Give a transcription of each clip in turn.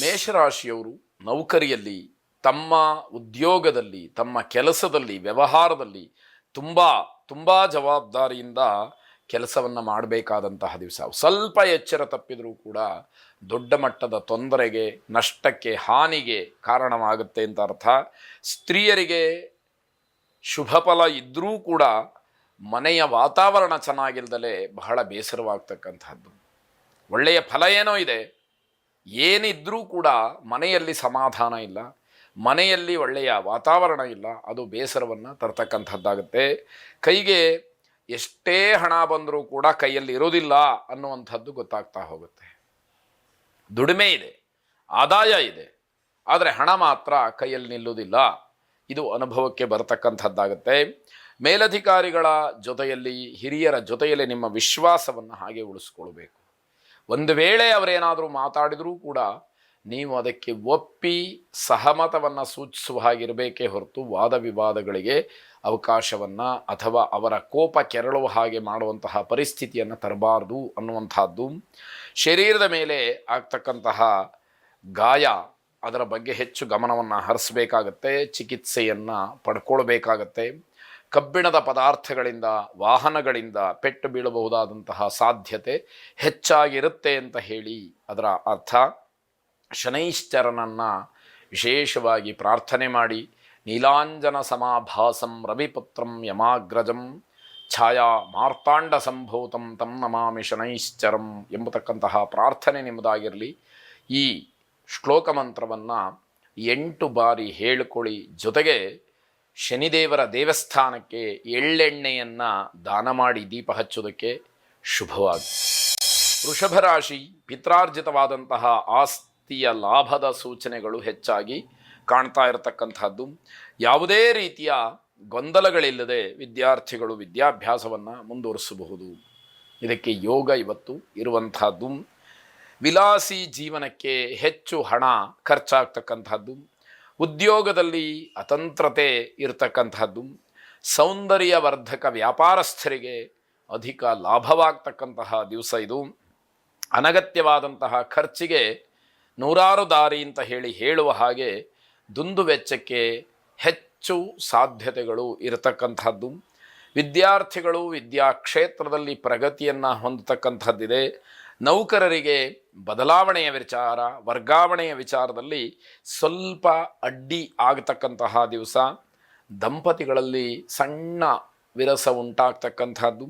ಮೇಷರಾಶಿಯವರು ನೌಕರಿಯಲ್ಲಿ, ತಮ್ಮ ಉದ್ಯೋಗದಲ್ಲಿ, ತಮ್ಮ ಕೆಲಸದಲ್ಲಿ, ವ್ಯವಹಾರದಲ್ಲಿ ತುಂಬ ತುಂಬ ಜವಾಬ್ದಾರಿಯಿಂದ ಕೆಲಸವನ್ನು ಮಾಡಬೇಕಾದಂತಹ ದಿವಸ. ಸ್ವಲ್ಪ ಎಚ್ಚರ ತಪ್ಪಿದರೂ ಕೂಡ ದೊಡ್ಡ ಮಟ್ಟದ ತೊಂದರೆಗೆ, ನಷ್ಟಕ್ಕೆ, ಹಾನಿಗೆ ಕಾರಣವಾಗುತ್ತೆ ಅಂತ ಅರ್ಥ. ಸ್ತ್ರೀಯರಿಗೆ ಶುಭ ಫಲ ಇದ್ದರೂ ಕೂಡ ಮನೆಯ ವಾತಾವರಣ ಚೆನ್ನಾಗಿಲ್ದಲೆ ಬಹಳ ಬೇಸರವಾಗ್ತಕ್ಕಂಥದ್ದು ಒಳ್ಳೆಯ ಫಲ ಏನೋ ಇದೆ. ಏನಿದ್ರೂ ಕೂಡ ಮನೆಯಲ್ಲಿ ಸಮಾಧಾನ ಇಲ್ಲ, ಮನೆಯಲ್ಲಿ ಒಳ್ಳೆಯ ವಾತಾವರಣ ಇಲ್ಲ, ಅದು ಬೇಸರವನ್ನು ತರ್ತಕ್ಕಂಥದ್ದಾಗುತ್ತೆ. ಕೈಗೆ ಎಷ್ಟೇ ಹಣ ಬಂದರೂ ಕೂಡ ಕೈಯಲ್ಲಿ ಇರೋದಿಲ್ಲ ಅನ್ನುವಂಥದ್ದು ಗೊತ್ತಾಗ್ತಾ ಹೋಗುತ್ತೆ. ದುಡಿಮೆ ಇದೆ, ಆದಾಯ ಇದೆ, ಆದರೆ ಹಣ ಮಾತ್ರ ಕೈಯಲ್ಲಿ ನಿಲ್ಲುವುದಿಲ್ಲ. ಇದು ಅನುಭವಕ್ಕೆ ಬರತಕ್ಕಂಥದ್ದಾಗುತ್ತೆ. ಮೇಲಧಿಕಾರಿಗಳ ಜೊತೆಯಲ್ಲಿ, ಹಿರಿಯರ ಜೊತೆಯಲ್ಲಿ ನಿಮ್ಮ ವಿಶ್ವಾಸವನ್ನು ಹಾಗೆ ಉಳಿಸ್ಕೊಳ್ಬೇಕು. ಒಂದು ವೇಳೆ ಅವರೇನಾದರೂ ಮಾತಾಡಿದರೂ ಕೂಡ ನೀವು ಅದಕ್ಕೆ ಒಪ್ಪಿ ಸಹಮತವನ್ನು ಸೂಚಿಸುವ ಹಾಗಿರಬೇಕೇ ಹೊರತು ವಾದ ವಿವಾದಗಳಿಗೆ ಅವಕಾಶವನ್ನು ಅಥವಾ ಅವರ ಕೋಪ ಕೆರಳುವ ಹಾಗೆ ಮಾಡುವಂತಹ ಪರಿಸ್ಥಿತಿಯನ್ನು ತರಬಾರ್ದು ಅನ್ನುವಂಥದ್ದು ಶರೀರದ ಮೇಲೆ ಆಗ್ತಕ್ಕಂತಹ ಗಾಯ ಅದರ ಬಗ್ಗೆ ಹೆಚ್ಚು ಗಮನವನ್ನು ಹರಿಸಬೇಕಾಗತ್ತೆ, ಚಿಕಿತ್ಸೆಯನ್ನು ಪಡ್ಕೊಳ್ಬೇಕಾಗತ್ತೆ. ಕಬ್ಬಿಣದ ಪದಾರ್ಥಗಳಿಂದ, ವಾಹನಗಳಿಂದ ಪೆಟ್ಟು ಬೀಳಬಹುದಾದಂತಹ ಸಾಧ್ಯತೆ ಹೆಚ್ಚಾಗಿರುತ್ತೆ ಅಂತ ಹೇಳಿ ಅದರ ಅರ್ಥ. ಶನೈಶ್ಚರನನ್ನು ವಿಶೇಷವಾಗಿ ಪ್ರಾರ್ಥನೆ ಮಾಡಿ, ನೀಲಾಂಜನ ಸಮಾಭಾಸಂ ರವಿಪುತ್ರಂ ಯಮಾಗ್ರಜಂ ಛಾಯಾ ಮಾರ್ತಾಂಡ ಸಂಭೂತಂ ತಂ ನಮಾಮಿ ಶನೈಶ್ಚರಂ ಎಂಬತಕ್ಕಂತಹ ಪ್ರಾರ್ಥನೆ ನಿಮ್ಮದಾಗಿರಲಿ. ಈ ಶ್ಲೋಕ ಮಂತ್ರವನ್ನು ಎಂಟು ಬಾರಿ ಹೇಳಿಕೊಳ್ಳಿ. ಜೊತೆಗೆ ಶನಿದೇವರ ದೇವಸ್ಥಾನಕ್ಕೆ ಎಳ್ಳೆಣ್ಣೆಯನ್ನು ದಾನ ಮಾಡಿ ದೀಪ ಹಚ್ಚೋದಕ್ಕೆ ಶುಭವಾಗಿ. ವೃಷಭ ರಾಶಿ ಪಿತ್ರಾರ್ಜಿತವಾದಂತಹ ಆಸ್ತಿಯ ಲಾಭದ ಸೂಚನೆಗಳು ಹೆಚ್ಚಾಗಿ ಕಾಣ್ತಾ ಇರತಕ್ಕಂಥದ್ದು. ಯಾವುದೇ ರೀತಿಯ ಗೊಂದಲಗಳಿಲ್ಲದೆ ವಿದ್ಯಾರ್ಥಿಗಳು ವಿದ್ಯಾಭ್ಯಾಸವನ್ನು ಮುಂದುವರಿಸಬಹುದು. ಇದಕ್ಕೆ ಯೋಗ ಇವತ್ತು ಇರುವಂತಹದ್ದು ವಿಲಾಸಿ ಜೀವನಕ್ಕೆ ಹೆಚ್ಚು ಹಣ ಖರ್ಚಾಗ್ತಕ್ಕಂಥದ್ದು. ಉದ್ಯೋಗದಲ್ಲಿ ಅತಂತ್ರತೆ ಇರತಕ್ಕಂಥದ್ದು ಸೌಂದರ್ಯವರ್ಧಕ ವ್ಯಾಪಾರಸ್ಥರಿಗೆ ಅಧಿಕ ಲಾಭವಾಗ್ತಕ್ಕಂತಹ ದಿವಸ ಇದು. ಅನಗತ್ಯವಾದಂತಹ ಖರ್ಚಿಗೆ ನೂರಾರು ದಾರಿ ಅಂತ ಹೇಳಿ ಹೇಳುವ ಹಾಗೆ ದುಂದು ವೆಚ್ಚಕ್ಕೆ ಹೆಚ್ಚು ಸಾಧ್ಯತೆಗಳು ಇರತಕ್ಕಂಥದ್ದು ವಿದ್ಯಾರ್ಥಿಗಳು ವಿದ್ಯಾ ಕ್ಷೇತ್ರದಲ್ಲಿ ಪ್ರಗತಿಯನ್ನು ಹೊಂದತಕ್ಕಂಥದ್ದಿದೆ ನೌಕರರಿಗೆ ಬದಲಾವಣೆಯ ವಿಚಾರ, ವರ್ಗಾವಣೆಯ ವಿಚಾರದಲ್ಲಿ ಸ್ವಲ್ಪ ಅಡ್ಡಿ ಆಗತಕ್ಕಂತಹ ದಿವಸ ದಂಪತಿಗಳಲ್ಲಿ ಸಣ್ಣ ವಿರಸ ಉಂಟಾಗ್ತಕ್ಕಂಥದ್ದು,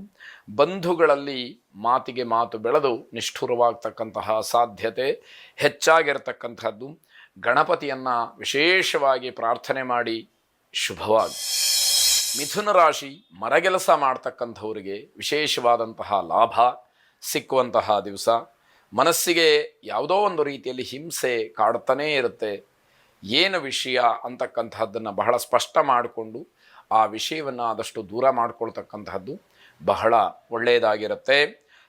ಬಂಧುಗಳಲ್ಲಿ ಮಾತಿಗೆ ಮಾತು ಬೆಳೆದು ನಿಷ್ಠುರವಾಗ್ತಕ್ಕಂತಹ ಸಾಧ್ಯತೆ ಹೆಚ್ಚಾಗಿರತಕ್ಕಂಥದ್ದು. ಗಣಪತಿಯನ್ನು ವಿಶೇಷವಾಗಿ ಪ್ರಾರ್ಥನೆ ಮಾಡಿ ಶುಭವಾಗಿ ಮಿಥುನ ರಾಶಿ ಮರಗೆಲಸ ಮಾಡ್ತಕ್ಕಂಥವರಿಗೆ ವಿಶೇಷವಾದಂತಹ ಲಾಭ ಸಿಕ್ಕುವಂತಹ ದಿವಸ. ಮನಸ್ಸಿಗೆ ಯಾವುದೋ ಒಂದು ರೀತಿಯಲ್ಲಿ ಹಿಂಸೆ ಕಾಡ್ತಾನೇ ಇರುತ್ತೆ. ಏನು ವಿಷಯ ಅಂತಕ್ಕಂತಹದ್ದನ್ನು ಬಹಳ ಸ್ಪಷ್ಟ ಮಾಡಿಕೊಂಡು ಆ ವಿಷಯವನ್ನು ಆದಷ್ಟು ದೂರ ಮಾಡಿಕೊಳ್ತಕ್ಕಂತಹದ್ದು ಬಹಳ ಒಳ್ಳೆಯದಾಗಿರುತ್ತೆ.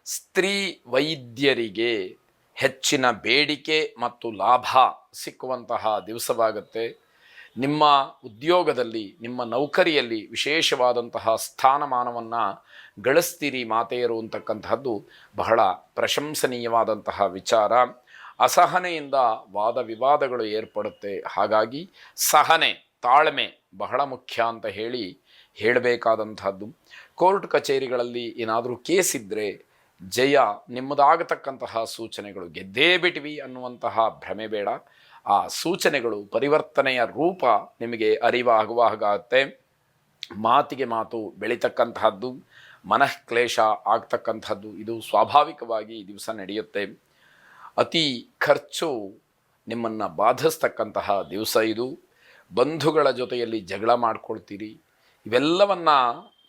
ಸ್ತ್ರೀ ವೈದ್ಯರಿಗೆ ಹೆಚ್ಚಿನ ಬೇಡಿಕೆ ಮತ್ತು ಲಾಭ ಸಿಕ್ಕುವಂತಹ ದಿವಸವಾಗುತ್ತೆ. ನಿಮ್ಮ ಉದ್ಯೋಗದಲ್ಲಿ, ನಿಮ್ಮ ನೌಕರಿಯಲ್ಲಿ ವಿಶೇಷವಾದಂತಹ ಸ್ಥಾನಮಾನವನ್ನು ಗಳಿಸ್ತೀರಿ ಮಾತೆಯರು ಅಂತಕ್ಕಂತಹದ್ದು ಬಹಳ ಪ್ರಶಂಸನೀಯವಾದಂತಹ ವಿಚಾರ. ಅಸಹನೆಯಿಂದ ವಾದ ವಿವಾದಗಳು ಏರ್ಪಡುತ್ತೆ. ಹಾಗಾಗಿ ಸಹನೆ, ತಾಳ್ಮೆ ಬಹಳ ಮುಖ್ಯ ಅಂತ ಹೇಳಿ ಹೇಳಬೇಕಾದಂತಹದ್ದು. ಕೋರ್ಟ್ ಕಚೇರಿಗಳಲ್ಲಿ ಏನಾದರೂ ಕೇಸ್ ಇದ್ದರೆ ಜಯ ನಿಮ್ಮದಾಗತಕ್ಕಂತಹ ಸೂಚನೆಗಳು. ಗೆದ್ದೇ ಬಿಟ್ವಿ ಅನ್ನುವಂತಹ ಭ್ರಮೆ ಬೇಡ. ಆ ಸೂಚನೆಗಳು, ಪರಿವರ್ತನೆಯ ರೂಪ ನಿಮಗೆ ಅರಿವಾಗುವ ಹಾಗಾಗುತ್ತೆ ಮಾತಿಗೆ ಮಾತು ಬೆಳೀತಕ್ಕಂತಹದ್ದು, ಮನಃಕ್ಲೇಶ ಆಗ್ತಕ್ಕಂಥದ್ದು ಇದು ಸ್ವಾಭಾವಿಕವಾಗಿ ಈ ದಿವಸ ನಡೆಯುತ್ತೆ. ಅತಿ ಖರ್ಚು ನಿಮ್ಮನ್ನು ಬಾಧಿಸ್ತಕ್ಕಂತಹ ದಿವಸ ಇದು. ಬಂಧುಗಳ ಜೊತೆಯಲ್ಲಿ ಜಗಳ ಮಾಡ್ಕೊಳ್ತೀರಿ. ಇವೆಲ್ಲವನ್ನು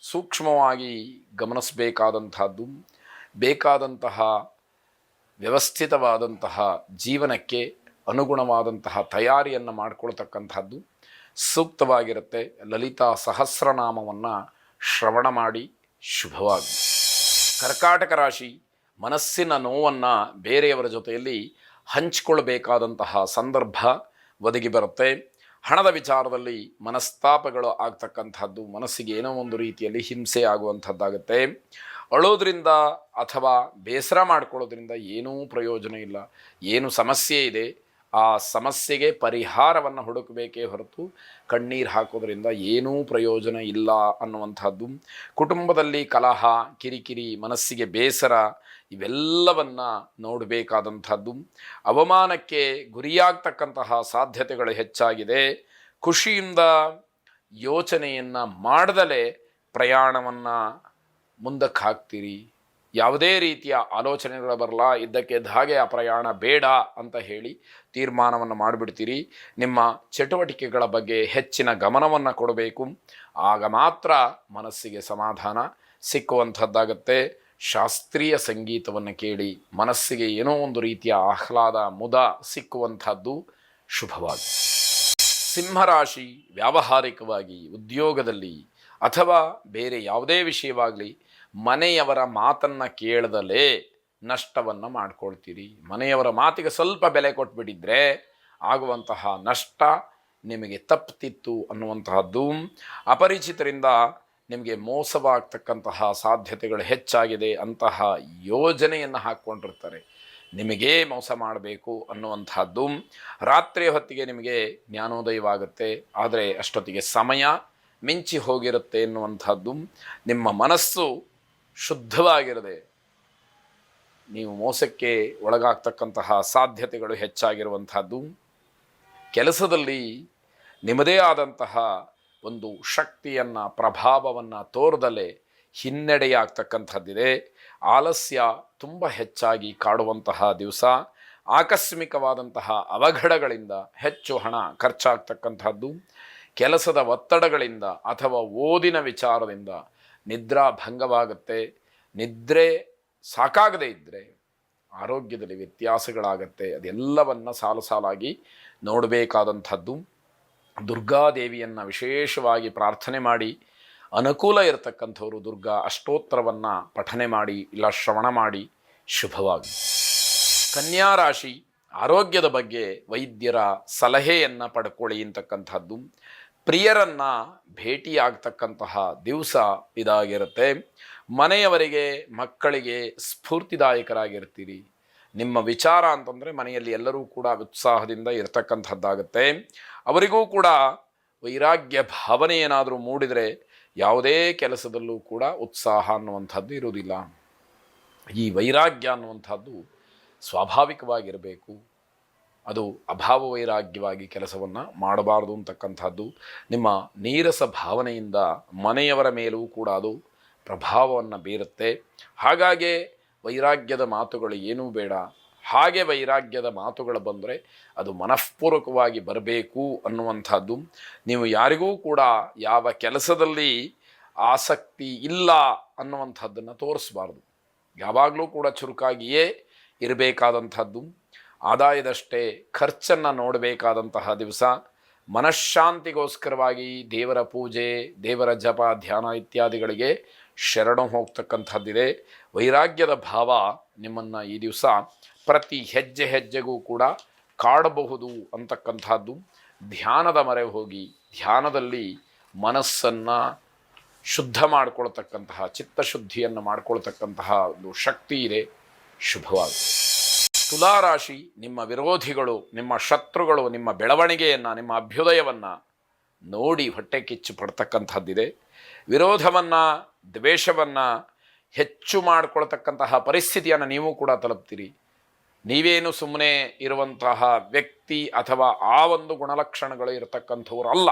ಸೂಕ್ಷ್ಮವಾಗಿ ಗಮನಿಸಬೇಕಾದಂತಹದ್ದು, ಬೇಕಾದಂತಹ ವ್ಯವಸ್ಥಿತವಾದಂತಹ ಜೀವನಕ್ಕೆ ಅನುಗುಣವಾದಂತಹ ತಯಾರಿಯನ್ನು ಮಾಡಿಕೊಳ್ತಕ್ಕಂಥದ್ದು ಸೂಕ್ತವಾಗಿರುತ್ತೆ. ಲಲಿತಾ ಸಹಸ್ರನಾಮವನ್ನು ಶ್ರವಣ ಮಾಡಿ ಶುಭವಾಗಿ ಕರ್ಕಾಟಕ ರಾಶಿ ಮನಸ್ಸಿನ ನೋವನ್ನು ಬೇರೆಯವರ ಜೊತೆಯಲ್ಲಿ ಹಂಚಿಕೊಳ್ಬೇಕಾದಂತಹ ಸಂದರ್ಭ ಒದಗಿ ಬರುತ್ತೆ. ಹಣದ ವಿಚಾರದಲ್ಲಿ ಮನಸ್ತಾಪಗಳು ಆಗ್ತಕ್ಕಂಥದ್ದು, ಮನಸ್ಸಿಗೆ ಏನೋ ಒಂದು ರೀತಿಯಲ್ಲಿ ಹಿಂಸೆ ಆಗುವಂಥದ್ದಾಗುತ್ತೆ. ಅಳೋದ್ರಿಂದ ಅಥವಾ ಬೇಸರ ಮಾಡ್ಕೊಳ್ಳೋದ್ರಿಂದ ಏನೂ ಪ್ರಯೋಜನ ಇಲ್ಲ. ಏನು ಸಮಸ್ಯೆ ಇದೆ ಆ ಸಮಸ್ಯೆಗೆ ಪರಿಹಾರವನ್ನು ಹುಡುಕಬೇಕೇ ಹೊರತು ಕಣ್ಣೀರು ಹಾಕೋದ್ರಿಂದ ಏನೂ ಪ್ರಯೋಜನ ಇಲ್ಲ ಅನ್ನುವಂಥದ್ದು. ಕುಟುಂಬದಲ್ಲಿ ಕಲಹ, ಕಿರಿಕಿರಿ, ಮನಸ್ಸಿಗೆ ಬೇಸರ ಇವೆಲ್ಲವನ್ನು ನೋಡಬೇಕಾದಂಥದ್ದು. ಅವಮಾನಕ್ಕೆ ಗುರಿಯಾಗ್ತಕ್ಕಂತಹ ಸಾಧ್ಯತೆಗಳು ಹೆಚ್ಚಾಗಿದೆ. ಖುಷಿಯಿಂದ ಯೋಚನೆಯನ್ನು ಮಾಡದಲೇ ಪ್ರಯಾಣವನ್ನು ಮುಂದಕ್ಕೆ ಹಾಕ್ತೀರಿ ಯಾವುದೇ ರೀತಿಯ ಆಲೋಚನೆಗಳು ಬರಲ್ಲ ಇದ್ದಕ್ಕಿದ್ದ ಹಾಗೆ ಆ ಪ್ರಯಾಣ ಬೇಡ ಅಂತ ಹೇಳಿ ತೀರ್ಮಾನವನ್ನು ಮಾಡಿಬಿಡ್ತೀರಿ. ನಿಮ್ಮ ಚಟುವಟಿಕೆಗಳ ಬಗ್ಗೆ ಹೆಚ್ಚಿನ ಗಮನವನ್ನು ಕೊಡಬೇಕು. ಆಗ ಮಾತ್ರ ಮನಸ್ಸಿಗೆ ಸಮಾಧಾನ ಸಿಕ್ಕುವಂಥದ್ದಾಗತ್ತೆ. ಶಾಸ್ತ್ರೀಯ ಸಂಗೀತವನ್ನು ಕೇಳಿ ಮನಸ್ಸಿಗೆ ಏನೋ ಒಂದು ರೀತಿಯ ಆಹ್ಲಾದ, ಮುದ ಸಿಕ್ಕುವಂಥದ್ದು ಶುಭವಾಗಿ. ಸಿಂಹರಾಶಿ ವ್ಯಾವಹಾರಿಕವಾಗಿ ಉದ್ಯೋಗದಲ್ಲಿ ಅಥವಾ ಬೇರೆ ಯಾವುದೇ ವಿಷಯವಾಗಲಿ ಮನೆಯವರ ಮಾತನ್ನು ಕೇಳದಲೇ ನಷ್ಟವನ್ನು ಮಾಡ್ಕೊಳ್ತೀರಿ. ಮನೆಯವರ ಮಾತಿಗೆ ಸ್ವಲ್ಪ ಬೆಲೆ ಕೊಟ್ಬಿಟ್ಟಿದ್ರೆ ಆಗುವಂತಹ ನಷ್ಟ ನಿಮಗೆ ತಪ್ಪಿತ್ತು ಅನ್ನುವಂತಹದ್ದು. ಅಪರಿಚಿತರಿಂದ ನಿಮಗೆ ಮೋಸವಾಗ್ತಕ್ಕಂತಹ ಸಾಧ್ಯತೆಗಳು ಹೆಚ್ಚಾಗಿದೆ ಅಂತಹ ಯೋಜನೆಯನ್ನು ಹಾಕ್ಕೊಂಡಿರ್ತಾರೆ. ನಿಮಗೇ ಮೋಸ ಮಾಡಬೇಕು ಅನ್ನುವಂಥದ್ದು ರಾತ್ರಿ ಹೊತ್ತಿಗೆ ನಿಮಗೆ ಜ್ಞಾನೋದಯವಾಗುತ್ತೆ. ಆದರೆ ಅಷ್ಟೊತ್ತಿಗೆ ಸಮಯ ಮಿಂಚಿ ಹೋಗಿರುತ್ತೆ ಎನ್ನುವಂಥದ್ದು ನಿಮ್ಮ ಮನಸ್ಸು ಶುದ್ಧವಾಗಿರದೆ ನೀವು ಮೋಸಕ್ಕೆ ಒಳಗಾಗ್ತಕ್ಕಂತಹ ಸಾಧ್ಯತೆಗಳು ಹೆಚ್ಚಾಗಿರುವಂತಹದ್ದು ಕೆಲಸದಲ್ಲಿ ನಿಮ್ಮದೇ ಆದಂತಹ ಒಂದು ಶಕ್ತಿಯನ್ನು, ಪ್ರಭಾವವನ್ನು ತೋರದಲ್ಲೇ ಹಿನ್ನಡೆಯಾಗ್ತಕ್ಕಂಥದ್ದಿದೆ. ಆಲಸ್ಯ ತುಂಬ ಹೆಚ್ಚಾಗಿ ಕಾಡುವಂತಹ ದಿವಸ. ಆಕಸ್ಮಿಕವಾದಂತಹ ಅವಘಡಗಳಿಂದ ಹೆಚ್ಚು ಹಣ ಖರ್ಚಾಗ್ತಕ್ಕಂಥದ್ದು. ಕೆಲಸದ ಒತ್ತಡಗಳಿಂದ ಅಥವಾ ಓದಿನ ವಿಚಾರದಿಂದ ನಿದ್ರಾ ಭಂಗವಾಗುತ್ತೆ. ನಿದ್ರೆ ಸಾಕಾಗದೇ ಇದ್ದರೆ ಆರೋಗ್ಯದಲ್ಲಿ ವ್ಯತ್ಯಾಸಗಳಾಗತ್ತೆ. ಅದೆಲ್ಲವನ್ನು ಸಾಲು ಸಾಲಾಗಿ ನೋಡಬೇಕಾದಂಥದ್ದು. ದುರ್ಗಾದೇವಿಯನ್ನು ವಿಶೇಷವಾಗಿ ಪ್ರಾರ್ಥನೆ ಮಾಡಿ, ಅನುಕೂಲ ಇರತಕ್ಕಂಥವರು ದುರ್ಗಾ ಅಷ್ಟೋತ್ತರವನ್ನು ಪಠನೆ ಮಾಡಿ, ಇಲ್ಲ ಶ್ರವಣ ಮಾಡಿ ಶುಭವಾಗಿ ಕನ್ಯಾ ರಾಶಿ ಆರೋಗ್ಯದ ಬಗ್ಗೆ ವೈದ್ಯರ ಸಲಹೆಯನ್ನು ಪಡ್ಕೊಳ್ಳಿ ಅಂತಕ್ಕಂಥದ್ದು. ಪ್ರಿಯರನ್ನ ಭೇಟಿಯಾಗ್ತಕ್ಕಂತಹ ದಿವಸ ಇದಾಗಿರುತ್ತೆ. ಮನೆಯವರಿಗೆ, ಮಕ್ಕಳಿಗೆ ಸ್ಫೂರ್ತಿದಾಯಕರಾಗಿರ್ತೀರಿ. ನಿಮ್ಮ ವಿಚಾರ ಅಂತಂದರೆ ಮನೆಯಲ್ಲಿ ಎಲ್ಲರೂ ಕೂಡ ಉತ್ಸಾಹದಿಂದ ಇರತಕ್ಕಂಥದ್ದಾಗುತ್ತೆ. ಅವರಿಗೂ ಕೂಡ ವೈರಾಗ್ಯ ಭಾವನೆ ಏನಾದರೂ ಮೂಡಿದರೆ ಯಾವುದೇ ಕೆಲಸದಲ್ಲೂ ಕೂಡ ಉತ್ಸಾಹ ಅನ್ನುವಂಥದ್ದು ಇರುವುದಿಲ್ಲ. ಈ ವೈರಾಗ್ಯ ಅನ್ನುವಂಥದ್ದು ಸ್ವಾಭಾವಿಕವಾಗಿರಬೇಕು. ಅದು ಅಭಾವ ವೈರಾಗ್ಯವಾಗಿ ಕೆಲಸವನ್ನು ಮಾಡಬಾರದು ಅಂತಕ್ಕಂಥದ್ದು, ನಿಮ್ಮ ನೀರಸ ಭಾವನೆಯಿಂದ ಮನೆಯವರ ಮೇಲೂ ಕೂಡ ಅದು ಪ್ರಭಾವವನ್ನು ಬೀರುತ್ತೆ. ಹಾಗಾಗಿ ವೈರಾಗ್ಯದ ಮಾತುಗಳು ಏನೂ ಬೇಡ. ಹಾಗೆ ವೈರಾಗ್ಯದ ಮಾತುಗಳು ಬಂದರೆ ಅದು ಮನಃಪೂರ್ವಕವಾಗಿ ಬರಬೇಕು ಅನ್ನುವಂಥದ್ದು. ನೀವು ಯಾರಿಗೂ ಕೂಡ ಯಾವ ಕೆಲಸದಲ್ಲಿ ಆಸಕ್ತಿ ಇಲ್ಲ ಅನ್ನುವಂಥದ್ದನ್ನು ತೋರಿಸಬಾರ್ದು. ಯಾವಾಗಲೂ ಕೂಡ ಚುರುಕಾಗಿಯೇ ಇರಬೇಕಾದಂಥದ್ದು. ಆದಾಯದಷ್ಟೇ ಖರ್ಚನ್ನು ನೋಡಬೇಕಾದಂತಹ ದಿವಸ. ಮನಃಶಾಂತಿಗೋಸ್ಕರವಾಗಿ ದೇವರ ಪೂಜೆ, ದೇವರ ಜಪ, ಧ್ಯಾನ ಇತ್ಯಾದಿಗಳಿಗೆ ಶರಣು ಹೋಗ್ತಕ್ಕಂಥದ್ದಿದೆ. ವೈರಾಗ್ಯದ ಭಾವ ನಿಮ್ಮನ್ನು ಈ ದಿವಸ ಪ್ರತಿ ಹೆಜ್ಜೆ ಹೆಜ್ಜೆಗೂ ಕೂಡ ಕಾಡಬಹುದು ಅಂತಕ್ಕಂಥದ್ದು. ಧ್ಯಾನದ ಮರೆ ಹೋಗಿ ಧ್ಯಾನದಲ್ಲಿ ಮನಸ್ಸನ್ನು ಶುದ್ಧ ಮಾಡಿಕೊಳ್ತಕ್ಕಂತಹ, ಚಿತ್ತಶುದ್ಧಿಯನ್ನು ಮಾಡಿಕೊಳ್ತಕ್ಕಂತಹ ಒಂದು ಶಕ್ತಿ ಇದೆ. ಶುಭವಾಗಿ ತುಲಾರಾಶಿ ನಿಮ್ಮ ವಿರೋಧಿಗಳು, ನಿಮ್ಮ ಶತ್ರುಗಳು, ನಿಮ್ಮ ಬೆಳವಣಿಗೆಯನ್ನು, ನಿಮ್ಮ ಅಭ್ಯುದಯವನ್ನು ನೋಡಿ ಹೊಟ್ಟೆ ಕಿಚ್ಚು ಪಡ್ತಕ್ಕಂಥದ್ದಿದೆ. ವಿರೋಧವನ್ನು, ದ್ವೇಷವನ್ನು ಹೆಚ್ಚು ಮಾಡಿಕೊಳ್ತಕ್ಕಂತಹ ಪರಿಸ್ಥಿತಿಯನ್ನು ನೀವು ಕೂಡ ತಲುಪ್ತೀರಿ. ನೀವೇನು ಸುಮ್ಮನೆ ಇರುವಂತಹ ವ್ಯಕ್ತಿ ಅಥವಾ ಆ ಒಂದು ಗುಣಲಕ್ಷಣಗಳು ಇರತಕ್ಕಂಥವ್ರು ಅಲ್ಲ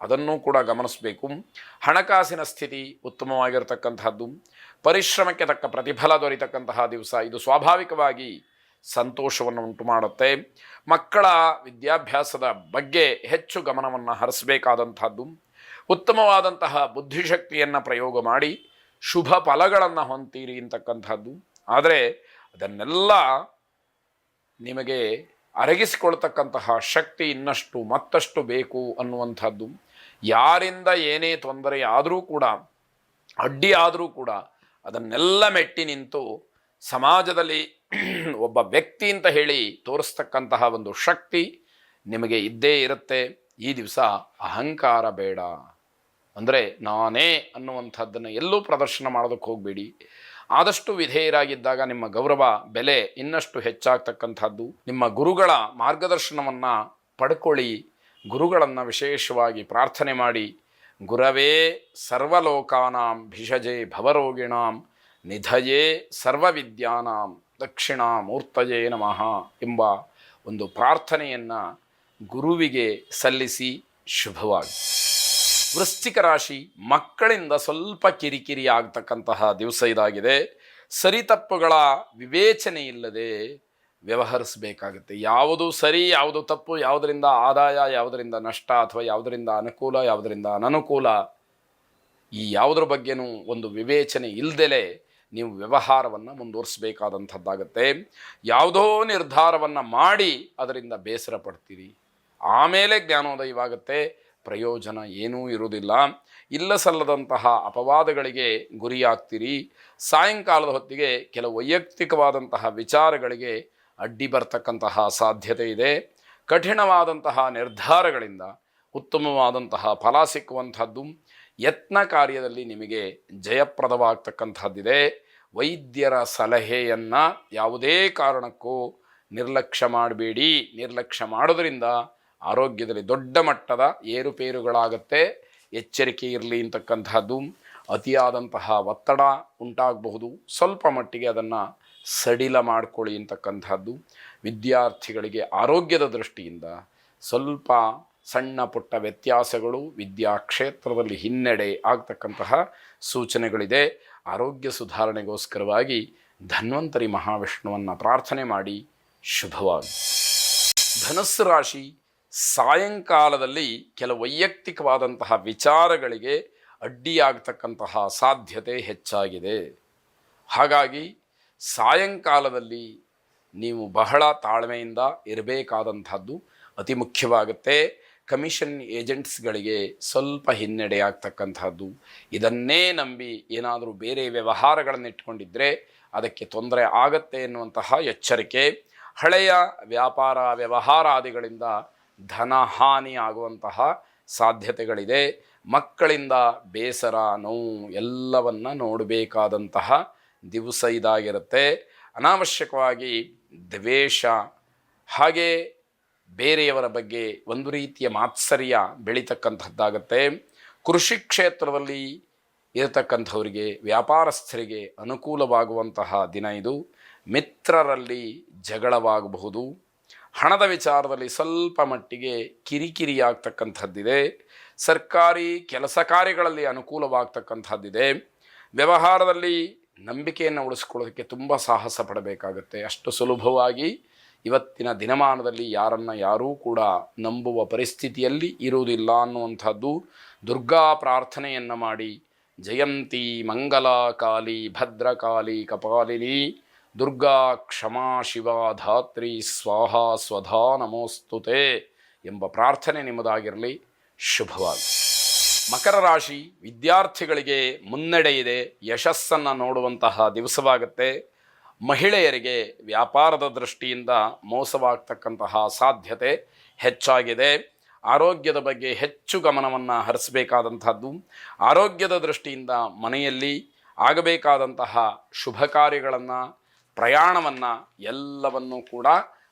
ಅದನ್ನು ಕೂಡ ಗಮನಿಸಬೇಕು. ಹಣಕಾಸಿನ ಸ್ಥಿತಿ ಉತ್ತಮವಾಗಿರತಕ್ಕಂತಹದ್ದು ಪರಿಶ್ರಮಕ್ಕೆ ತಕ್ಕ ಪ್ರತಿಫಲ ದೊರೆತಕ್ಕಂತಹ ದಿವಸ. ಇದು ಸ್ವಾಭಾವಿಕವಾಗಿ ಸಂತೋಷವನ್ನು ಉಂಟು ಮಾಡುತ್ತೆ ಮಕ್ಕಳ ವಿದ್ಯಾಭ್ಯಾಸದ ಬಗ್ಗೆ ಹೆಚ್ಚು ಗಮನವನ್ನು ಹರಿಸಬೇಕಾದಂಥದ್ದು. ಉತ್ತಮವಾದಂತಹ ಬುದ್ಧಿಶಕ್ತಿಯನ್ನು ಪ್ರಯೋಗ ಮಾಡಿ ಶುಭ ಫಲಗಳನ್ನು ಹೊಂತೀರಿ ಅಂತಕ್ಕಂಥದ್ದು. ಆದರೆ ಅದನ್ನೆಲ್ಲ ನಿಮಗೆ ಅರಗಿಸಿಕೊಳ್ತಕ್ಕಂತಹ ಶಕ್ತಿ ಇನ್ನಷ್ಟು ಮತ್ತಷ್ಟು ಬೇಕು ಅನ್ನುವಂಥದ್ದು. ಯಾರಿಂದ ಏನೇ ತೊಂದರೆ ಆದರೂ ಕೂಡ, ಅಡ್ಡಿ ಆದರೂ ಕೂಡ ಅದನ್ನೆಲ್ಲ ಮೆಟ್ಟಿ ನಿಂತು ಸಮಾಜದಲ್ಲಿ ಒಬ್ಬ ವ್ಯಕ್ತಿ ಅಂತ ಹೇಳಿ ತೋರಿಸ್ತಕ್ಕಂತಹ ಒಂದು ಶಕ್ತಿ ನಿಮಗೆ ಇದ್ದೇ ಇರುತ್ತೆ. ಈ ದಿವಸ ಅಹಂಕಾರ ಬೇಡ. ಅಂದರೆ ನಾನೇ ಅನ್ನುವಂಥದ್ದನ್ನು ಎಲ್ಲೂ ಪ್ರದರ್ಶನ ಮಾಡೋದಕ್ಕೆ ಹೋಗಬೇಡಿ. ಆದಷ್ಟು ವಿಧೇಯರಾಗಿದ್ದಾಗ ನಿಮ್ಮ ಗೌರವ, ಬೆಲೆ ಇನ್ನಷ್ಟು ಹೆಚ್ಚಾಗ್ತಕ್ಕಂಥದ್ದು. ನಿಮ್ಮ ಗುರುಗಳ ಮಾರ್ಗದರ್ಶನವನ್ನು ಪಡ್ಕೊಳ್ಳಿ. ಗುರುಗಳನ್ನು ವಿಶೇಷವಾಗಿ ಪ್ರಾರ್ಥನೆ ಮಾಡಿ. ಗುರವೇ ಸರ್ವಲೋಕಾನಾಂ, ಭಿಷಜೇ ಭವರೋಗಿಣಾಂ, ನಿಧಯೇ ಸರ್ವವಿದ್ಯಾನಾಂ. ದಕ್ಷಿಣಾಮೂರ್ತಯೇ ನಮಃ ಎಂಬ ಒಂದು ಪ್ರಾರ್ಥನೆಯನ್ನು ಗುರುವಿಗೆ ಸಲ್ಲಿಸಿ ಶುಭವಾಗಿ. ವೃಶ್ಚಿಕ ರಾಶಿ ಮಕ್ಕಳಿಂದ ಸ್ವಲ್ಪ ಕಿರಿಕಿರಿ ಆಗ್ತಕ್ಕಂತಹ ದಿವಸ ಇದಾಗಿದೆ. ಸರಿತಪ್ಪುಗಳ ವಿವೇಚನೆ ಇಲ್ಲದೆ ವ್ಯವಹರಿಸಬೇಕಾಗುತ್ತೆ. ಯಾವುದು ಸರಿ, ಯಾವುದು ತಪ್ಪು, ಯಾವುದರಿಂದ ಆದಾಯ, ಯಾವುದರಿಂದ ನಷ್ಟ ಅಥವಾ ಯಾವುದರಿಂದ ಅನುಕೂಲ, ಯಾವುದರಿಂದ ಅನನುಕೂಲ, ಈ ಯಾವುದ್ರ ಬಗ್ಗೆನೂ ಒಂದು ವಿವೇಚನೆ ಇಲ್ದಲೆ ನೀವು ವ್ಯವಹಾರವನ್ನು ಮುಂದುವರಿಸಬೇಕಾದಂಥದ್ದಾಗತ್ತೆ. ಯಾವುದೋ ನಿರ್ಧಾರವನ್ನು ಮಾಡಿ ಅದರಿಂದ ಬೇಸರ ಪಡ್ತೀರಿ. ಆಮೇಲೆ ಜ್ಞಾನೋದಯವಾಗುತ್ತೆ. ಪ್ರಯೋಜನ ಏನೂ ಇರುವುದಿಲ್ಲ. ಇಲ್ಲ ಸಲ್ಲದಂತಹ ಅಪವಾದಗಳಿಗೆ ಗುರಿಯಾಗ್ತೀರಿ. ಸಾಯಂಕಾಲದ ಹೊತ್ತಿಗೆ ಕೆಲವು ವೈಯಕ್ತಿಕವಾದಂತಹ ವಿಚಾರಗಳಿಗೆ ಅಡ್ಡಿ ಬರ್ತಕ್ಕಂತಹ ಸಾಧ್ಯತೆ ಇದೆ. ಕಠಿಣವಾದಂತಹ ನಿರ್ಧಾರಗಳಿಂದ, ಉತ್ತಮವಾದಂತಹ ಫಲ ಸಿಕ್ಕುವಂಥದ್ದು. ಯತ್ನ ಕಾರ್ಯದಲ್ಲಿ ನಿಮಗೆ ಜಯಪ್ರದವಾಗ್ತಕ್ಕಂಥದ್ದಿದೆ. ವೈದ್ಯರ ಸಲಹೆಯನ್ನು ಯಾವುದೇ ಕಾರಣಕ್ಕೂ ನಿರ್ಲಕ್ಷ್ಯ ಮಾಡಬೇಡಿ. ನಿರ್ಲಕ್ಷ್ಯ ಮಾಡೋದ್ರಿಂದ ಆರೋಗ್ಯದಲ್ಲಿ ದೊಡ್ಡ ಮಟ್ಟದ ಏರುಪೇರುಗಳಾಗತ್ತೆ. ಎಚ್ಚರಿಕೆ ಇರಲಿ ಅಂತಕ್ಕಂಥದ್ದು. ಅತಿಯಾದಂತಹ ಒತ್ತಡ ಉಂಟಾಗಬಹುದು. ಸ್ವಲ್ಪ ಮಟ್ಟಿಗೆ ಅದನ್ನು ಸಡಿಲ ಮಾಡಿಕೊಳ್ಳಿ ಅಂತಕ್ಕಂಥದ್ದು. ವಿದ್ಯಾರ್ಥಿಗಳಿಗೆ ಆರೋಗ್ಯದ ದೃಷ್ಟಿಯಿಂದ ಸ್ವಲ್ಪ ಸಣ್ಣ ಪುಟ್ಟ ವ್ಯತ್ಯಾಸಗಳು ವಿದ್ಯಾ ಕ್ಷೇತ್ರದಲ್ಲಿ ಹಿನ್ನಡೆ ಆಗ್ತಕ್ಕಂತಹ ಸೂಚನೆಗಳಿದೆ. ಆರೋಗ್ಯ ಸುಧಾರಣೆಗೋಸ್ಕರವಾಗಿ ಧನ್ವಂತರಿ ಮಹಾವಿಷ್ಣುವನ್ನು ಪ್ರಾರ್ಥನೆ ಮಾಡಿ ಶುಭವಾಗಿ ಧನಸ್ಸು ರಾಶಿ ಸಾಯಂಕಾಲದಲ್ಲಿ ಕೆಲವು ವೈಯಕ್ತಿಕವಾದಂತಹ ವಿಚಾರಗಳಿಗೆ ಅಡ್ಡಿಯಾಗ್ತಕ್ಕಂತಹ ಸಾಧ್ಯತೆ ಹೆಚ್ಚಾಗಿದೆ. ಹಾಗಾಗಿ ಸಾಯಂಕಾಲದಲ್ಲಿ ನೀವು ಬಹಳ ತಾಳ್ಮೆಯಿಂದ ಇರಬೇಕಾದಂಥದ್ದು ಅತಿ ಮುಖ್ಯವಾಗುತ್ತೆ. ಕಮಿಷನ್ ಏಜೆಂಟ್ಸ್ಗಳಿಗೆ ಸ್ವಲ್ಪ ಹಿನ್ನಡೆ ಆಗ್ತಕ್ಕಂಥದ್ದು ಇದನ್ನೇ ನಂಬಿ ಏನಾದರೂ ಬೇರೆ ವ್ಯವಹಾರಗಳನ್ನು ಇಟ್ಕೊಂಡಿದ್ದರೆ ಅದಕ್ಕೆ ತೊಂದರೆ ಆಗತ್ತೆ ಎನ್ನುವಂತಹ ಎಚ್ಚರಿಕೆ, ಹಳೆಯ ವ್ಯಾಪಾರ ವ್ಯವಹಾರಾದಿಗಳಿಂದ ಧನಹಾನಿ ಆಗುವಂತಹ ಸಾಧ್ಯತೆಗಳಿದೆ. ಮಕ್ಕಳಿಂದ ಬೇಸರ, ನೋವು ಎಲ್ಲವನ್ನು ನೋಡಬೇಕಾದಂತಹ ದಿವಸ ಇದಾಗಿರುತ್ತೆ. ಅನಾವಶ್ಯಕವಾಗಿ ದ್ವೇಷ, ಹಾಗೆ ಬೇರೆಯವರ ಬಗ್ಗೆ ಒಂದು ರೀತಿಯ ಮಾತ್ಸರ್ಯ ಬೆಳೀತಕ್ಕಂಥದ್ದಾಗತ್ತೆ. ಕೃಷಿ ಕ್ಷೇತ್ರದಲ್ಲಿ ಇರತಕ್ಕಂಥವರಿಗೆ, ವ್ಯಾಪಾರಸ್ಥರಿಗೆ ಅನುಕೂಲವಾಗುವಂತಹ ದಿನ ಇದು. ಮಿತ್ರರಲ್ಲಿ ಜಗಳವಾಗಬಹುದು. ಹಣದ ವಿಚಾರದಲ್ಲಿ ಸ್ವಲ್ಪ ಮಟ್ಟಿಗೆ ಕಿರಿಕಿರಿಯಾಗ್ತಕ್ಕಂಥದ್ದಿದೆ. ಸರ್ಕಾರಿ ಕೆಲಸ ಕಾರ್ಯಗಳಲ್ಲಿ ಅನುಕೂಲವಾಗ್ತಕ್ಕಂಥದ್ದಿದೆ. ವ್ಯವಹಾರದಲ್ಲಿ ನಂಬಿಕೆಯನ್ನು ಉಳಿಸ್ಕೊಳ್ಳೋದಕ್ಕೆ ತುಂಬ ಸಾಹಸ ಪಡಬೇಕಾಗತ್ತೆ. ಅಷ್ಟು ಸುಲಭವಾಗಿ ಇವತ್ತಿನ ದಿನಮಾನದಲ್ಲಿ ಯಾರನ್ನು ಯಾರೂ ಕೂಡ ನಂಬುವ ಪರಿಸ್ಥಿತಿಯಲ್ಲಿ ಇರುವುದಿಲ್ಲ ಅನ್ನುವಂಥದ್ದು ದುರ್ಗಾ ಪ್ರಾರ್ಥನೆಯನ್ನು ಮಾಡಿ, ಜಯಂತಿ ಮಂಗಲ ಕಾಲಿ ಭದ್ರಕಾಲಿ ಕಪಾಲಿನಿ, ದುರ್ಗಾ ಕ್ಷಮಾ ಶಿವ ಧಾತ್ರಿ, ಸ್ವಾಹ ಸ್ವಧಾ ನಮೋಸ್ತುತೆ ಎಂಬ ಪ್ರಾರ್ಥನೆ ನಿಮ್ಮದಾಗಿರಲಿ. ಶುಭವಾಗಿ. ಮಕರ ರಾಶಿ ವಿದ್ಯಾರ್ಥಿಗಳಿಗೆ ಮುನ್ನಡೆ ಇದೆ, ಯಶಸ್ಸನ್ನು ನೋಡುವಂತಹ ದಿವಸವಾಗುತ್ತೆ. ಮಹಿಳೆಯರಿಗೆ ವ್ಯಾಪಾರದ ದೃಷ್ಟಿಯಿಂದ ಮೋಸವಾಗ್ತಕ್ಕಂತಹ ಸಾಧ್ಯತೆ ಹೆಚ್ಚಾಗಿದೆ. ಆರೋಗ್ಯದ ಬಗ್ಗೆ ಹೆಚ್ಚು ಗಮನವನ್ನು ಹರಿಸಬೇಕಾದಂಥದ್ದು, ಆರೋಗ್ಯದ ದೃಷ್ಟಿಯಿಂದ ಮನೆಯಲ್ಲಿ ಆಗಬೇಕಾದಂತಹ ಶುಭ ಕಾರ್ಯಗಳನ್ನು, ಪ್ರಯಾಣವನ್ನು ಎಲ್ಲವನ್ನೂ ಕೂಡ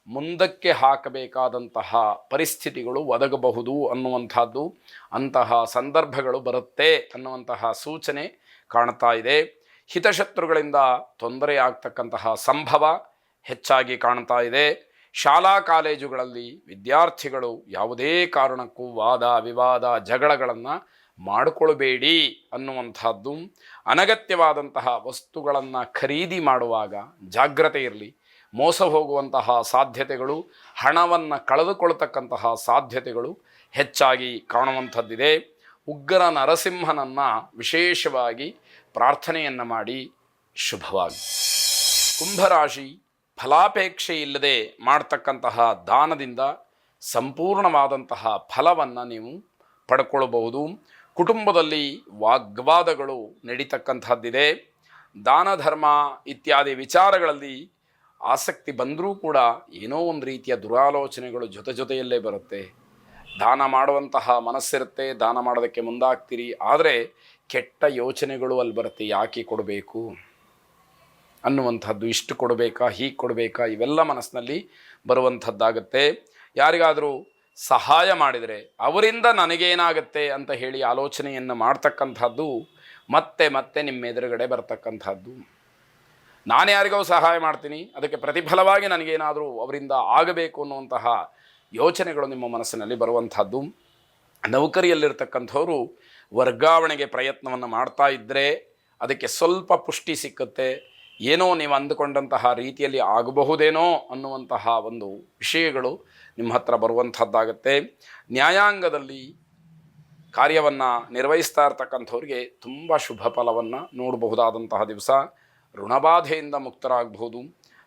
ಮುಂದಕ್ಕೆ ಹಾಕಬೇಕಾದಂತಹ ಪರಿಸ್ಥಿತಿಗಳು ಒದಗಬಹುದು ಅನ್ನುವಂಥದ್ದು ಅಂತಹ ಸಂದರ್ಭಗಳು ಬರುತ್ತೆ ಅನ್ನುವಂತಹ ಸೂಚನೆ ಕಾಣ್ತಾ ಇದೆ. ಹಿತಶತ್ರುಗಳಿಂದ ತೊಂದರೆ ಆಗ್ತಕ್ಕಂತಹ ಸಂಭವ ಹೆಚ್ಚಾಗಿ ಕಾಣ್ತಾ ಇದೆ. ಶಾಲಾ ಕಾಲೇಜುಗಳಲ್ಲಿ ವಿದ್ಯಾರ್ಥಿಗಳು ಯಾವುದೇ ಕಾರಣಕ್ಕೂ ವಾದ, ವಿವಾದ, ಜಗಳಗಳನ್ನು ಮಾಡಿಕೊಳ್ಬೇಡಿ ಅನ್ನುವಂಥದ್ದು, ಅನಗತ್ಯವಾದಂತಹ ವಸ್ತುಗಳನ್ನು ಖರೀದಿ ಮಾಡುವಾಗ ಜಾಗ್ರತೆ ಇರಲಿ. ಮೋಸ ಹೋಗುವಂತಹ ಸಾಧ್ಯತೆಗಳು, ಹಣವನ್ನು ಕಳೆದುಕೊಳ್ತಕ್ಕಂತಹ ಸಾಧ್ಯತೆಗಳು ಹೆಚ್ಚಾಗಿ ಕಾಣುವಂಥದ್ದಿದೆ. ಉಗ್ರ ನರಸಿಂಹನನ್ನು ವಿಶೇಷವಾಗಿ ಪ್ರಾರ್ಥನೆಯನ್ನು ಮಾಡಿ ಶುಭವಾಗಿ. ಕುಂಭರಾಶಿ ಫಲಾಪೇಕ್ಷೆ ಇಲ್ಲದೆ ಮಾಡ್ತಕ್ಕಂತಹ ದಾನದಿಂದ ಸಂಪೂರ್ಣವಾದಂತಹ ಫಲವನ್ನು ನೀವು ಪಡ್ಕೊಳ್ಬಹುದು. ಕುಟುಂಬದಲ್ಲಿ ವಾಗ್ವಾದಗಳು ನಡೀತಕ್ಕಂಥದ್ದಿದೆ. ದಾನ, ಧರ್ಮ ಇತ್ಯಾದಿ ವಿಚಾರಗಳಲ್ಲಿ ಆಸಕ್ತಿ ಬಂದರೂ ಕೂಡ ಏನೋ ಒಂದು ರೀತಿಯ ದುರಾಲೋಚನೆಗಳು ಜೊತೆ ಜೊತೆಯಲ್ಲೇ ಬರುತ್ತೆ. ದಾನ ಮಾಡುವಂತಹ ಮನಸ್ಸಿರುತ್ತೆ, ದಾನ ಮಾಡೋದಕ್ಕೆ ಮುಂದಾಗ್ತೀರಿ. ಆದರೆ ಕೆಟ್ಟ ಯೋಚನೆಗಳು ಅಲ್ಲಿ ಬರುತ್ತೆ, ಯಾಕೆ ಕೊಡಬೇಕು? ಅನ್ನುವಂಥದ್ದು ಇಷ್ಟು ಕೊಡಬೇಕಾ, ಹೀಗೆ ಕೊಡಬೇಕಾ, ಇವೆಲ್ಲ ಮನಸ್ಸಿನಲ್ಲಿ ಬರುವಂಥದ್ದಾಗತ್ತೆ. ಯಾರಿಗಾದರೂ ಸಹಾಯ ಮಾಡಿದರೆ ಅವರಿಂದ ನನಗೇನಾಗತ್ತೆ ಅಂತ ಹೇಳಿ ಆಲೋಚನೆಯನ್ನು ಮಾಡ್ತಕ್ಕಂಥದ್ದು ಮತ್ತೆ ಮತ್ತೆ ನಿಮ್ಮ ಎದುರುಗಡೆ ಬರ್ತಕ್ಕಂಥದ್ದು. ನಾನು ಯಾರಿಗೋ ಸಹಾಯ ಮಾಡ್ತೀನಿ, ಅದಕ್ಕೆ ಪ್ರತಿಫಲವಾಗಿ ನನಗೇನಾದರೂ ಅವರಿಂದ ಆಗಬೇಕು ಅನ್ನುವಂತಹ ಯೋಚನೆಗಳು ನಿಮ್ಮ ಮನಸ್ಸಿನಲ್ಲಿ ಬರುವಂಥದ್ದು. ನೌಕರಿಯಲ್ಲಿರ್ತಕ್ಕಂಥವ್ರು ವರ್ಗಾವಣೆಗೆ ಪ್ರಯತ್ನವನ್ನು ಮಾಡ್ತಾ ಇದ್ದರೆ ಅದಕ್ಕೆ ಸ್ವಲ್ಪ ಪುಷ್ಟಿ ಸಿಕ್ಕುತ್ತೆ. ಏನೋ ನೀವು ಅಂದುಕೊಂಡಂತಹ ರೀತಿಯಲ್ಲಿ ಆಗಬಹುದೇನೋ ಅನ್ನುವಂತಹ ಒಂದು ವಿಷಯಗಳು ನಿಮ್ಮ ಹತ್ರ ಬರುವಂಥದ್ದಾಗತ್ತೆ. ನ್ಯಾಯಾಂಗದಲ್ಲಿ ಕಾರ್ಯವನ್ನು ನಿರ್ವಹಿಸ್ತಾ ಇರ್ತಕ್ಕಂಥವ್ರಿಗೆ ತುಂಬ ಶುಭ ಫಲವನ್ನು ನೋಡಬಹುದಾದಂತಹ ದಿವಸ. ಋಣಬಾಧೆಯಿಂದ ಮುಕ್ತರಾಗಬಹುದು.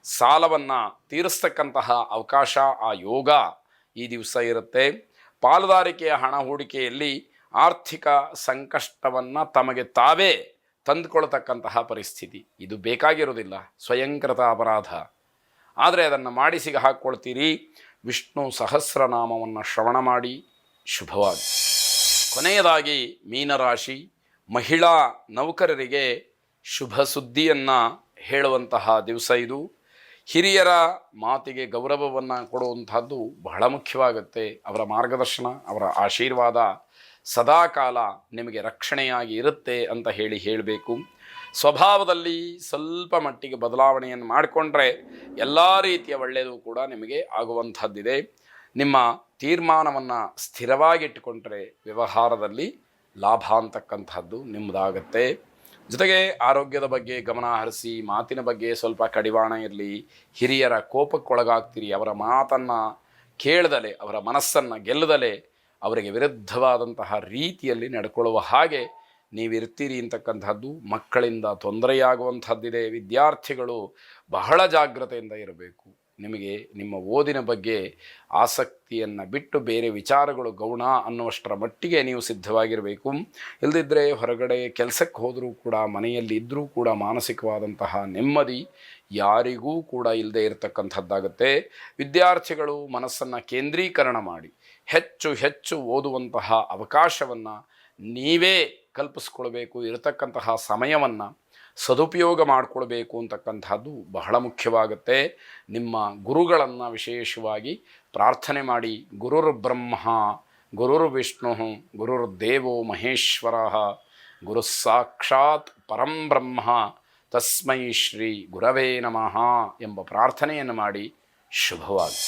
ಸಾಲವನ್ನು ತೀರಿಸ್ತಕ್ಕಂತಹ ಅವಕಾಶ, ಆ ಯೋಗ ಈ ದಿವಸ ಇರುತ್ತೆ. ಪಾಲುದಾರಿಕೆಯ ಹಣ ಹೂಡಿಕೆಯಲ್ಲಿ ಆರ್ಥಿಕ ಸಂಕಷ್ಟವನ್ನು ತಮಗೆ ತಾವೇ ತಂದುಕೊಳ್ತಕ್ಕಂತಹ ಪರಿಸ್ಥಿತಿ. ಇದು ಬೇಕಾಗಿರೋದಿಲ್ಲ ಸ್ವಯಂಕೃತ ಅಪರಾಧ. ಆದರೆ ಅದನ್ನು ಮಾಡಿ ಸಿಗ ಹಾಕ್ಕೊಳ್ತೀರಿ ವಿಷ್ಣು ಸಹಸ್ರನಾಮವನ್ನು ಶ್ರವಣ ಮಾಡಿ. ಶುಭವಾಗಿ ಕೊನೆಯದಾಗಿ ಮೀನರಾಶಿ ಮಹಿಳಾ ನೌಕರರಿಗೆ ಶುಭ ಸುದ್ದಿಯನ್ನು ಹೇಳುವಂತಹ ದಿವಸ ಇದು. ಹಿರಿಯರ ಮಾತಿಗೆ ಗೌರವವನ್ನು ಕೊಡುವಂತಹದ್ದು ಬಹಳ ಮುಖ್ಯವಾಗುತ್ತೆ. ಅವರ ಮಾರ್ಗದರ್ಶನ, ಅವರ ಆಶೀರ್ವಾದ ಸದಾಕಾಲ ನಿಮಗೆ ರಕ್ಷಣೆಯಾಗಿ ಇರುತ್ತೆ ಅಂತ ಹೇಳಿ ಹೇಳಬೇಕು. ಸ್ವಭಾವದಲ್ಲಿ ಸ್ವಲ್ಪ ಮಟ್ಟಿಗೆ ಬದಲಾವಣೆಯನ್ನು ಮಾಡಿಕೊಂಡ್ರೆ ಎಲ್ಲ ರೀತಿಯ ಒಳ್ಳೆಯದು ಕೂಡ ನಿಮಗೆ ಆಗುವಂಥದ್ದಿದೆ. ನಿಮ್ಮ ತೀರ್ಮಾನವನ್ನು ಸ್ಥಿರವಾಗಿಟ್ಟುಕೊಂಡ್ರೆ ವ್ಯವಹಾರದಲ್ಲಿ ಲಾಭ ಅಂತಕ್ಕಂಥದ್ದು ನಿಮ್ಮದಾಗತ್ತೆ. ಜೊತೆಗೆ ಆರೋಗ್ಯದ ಬಗ್ಗೆ ಗಮನ ಹರಿಸಿ, ಮಾತಿನ ಬಗ್ಗೆ ಸ್ವಲ್ಪ ಕಡಿವಾಣ ಇರಲಿ, ಹಿರಿಯರ ಕೋಪಕ್ಕೊಳಗಾಗ್ತೀರಿ, ಅವರ ಮಾತನ್ನು ಕೇಳದಲೆ, ಅವರ ಮನಸ್ಸನ್ನು ಗೆಲ್ಲದಲೆ ಅವರಿಗೆ ವಿರುದ್ಧವಾದಂತಹ ರೀತಿಯಲ್ಲಿ ನಡ್ಕೊಳ್ಳುವ ಹಾಗೆ ನೀವಿರ್ತೀರಿ ಅಂತಕ್ಕಂಥದ್ದು ಮಕ್ಕಳಿಂದ ತೊಂದರೆಯಾಗುವಂಥದ್ದಿದೆ. ವಿದ್ಯಾರ್ಥಿಗಳು ಬಹಳ ಜಾಗ್ರತೆಯಿಂದ ಇರಬೇಕು. ನಿಮಗೆ ನಿಮ್ಮ ಓದಿನ ಬಗ್ಗೆ ಆಸಕ್ತಿಯನ್ನು ಬಿಟ್ಟು ಬೇರೆ ವಿಚಾರಗಳು ಗೌಣ ಅನ್ನುವಷ್ಟರ ಮಟ್ಟಿಗೆ ನೀವು ಸಿದ್ಧವಾಗಿರಬೇಕು. ಇಲ್ಲದಿದ್ದರೆ ಹೊರಗಡೆ ಕೆಲಸಕ್ಕೆ ಹೋದರೂ ಕೂಡ, ಮನೆಯಲ್ಲಿ ಇದ್ದರೂ ಕೂಡ ಮಾನಸಿಕವಾದಂತಹ ನೆಮ್ಮದಿ ಯಾರಿಗೂ ಕೂಡ ಇಲ್ಲದೆ ಇರತಕ್ಕಂಥದ್ದಾಗುತ್ತೆ. ವಿದ್ಯಾರ್ಥಿಗಳು ಮನಸ್ಸನ್ನು ಕೇಂದ್ರೀಕರಣ ಮಾಡಿ, ಹೆಚ್ಚು ಹೆಚ್ಚು ಓದುವಂತಹ ಅವಕಾಶವನ್ನು ನೀವೇ ಕಲ್ಪಿಸ್ಕೊಳ್ಬೇಕು, ಇರತಕ್ಕಂತಹ ಸಮಯವನ್ನು ಸದುಪಯೋಗ ಮಾಡಿಕೊಳ್ಬೇಕು ಅಂತಕ್ಕಂಥದ್ದು ಬಹಳ ಮುಖ್ಯವಾಗುತ್ತೆ. ನಿಮ್ಮ ಗುರುಗಳನ್ನು ವಿಶೇಷವಾಗಿ ಪ್ರಾರ್ಥನೆ ಮಾಡಿ, ಗುರುರ್ ಬ್ರಹ್ಮ, ಗುರುರ್ ವಿಷ್ಣು, ಗುರುರ್ ದೇವೋ ಮಹೇಶ್ವರ ಗುರು ಸಾಕ್ಷಾತ್ ಪರಂ ಬ್ರಹ್ಮ ತಸ್ಮೈ ಶ್ರೀ ಗುರವೇ ನಮಃ ಎಂಬ ಪ್ರಾರ್ಥನೆಯನ್ನು ಮಾಡಿ ಶುಭವಾಗಿ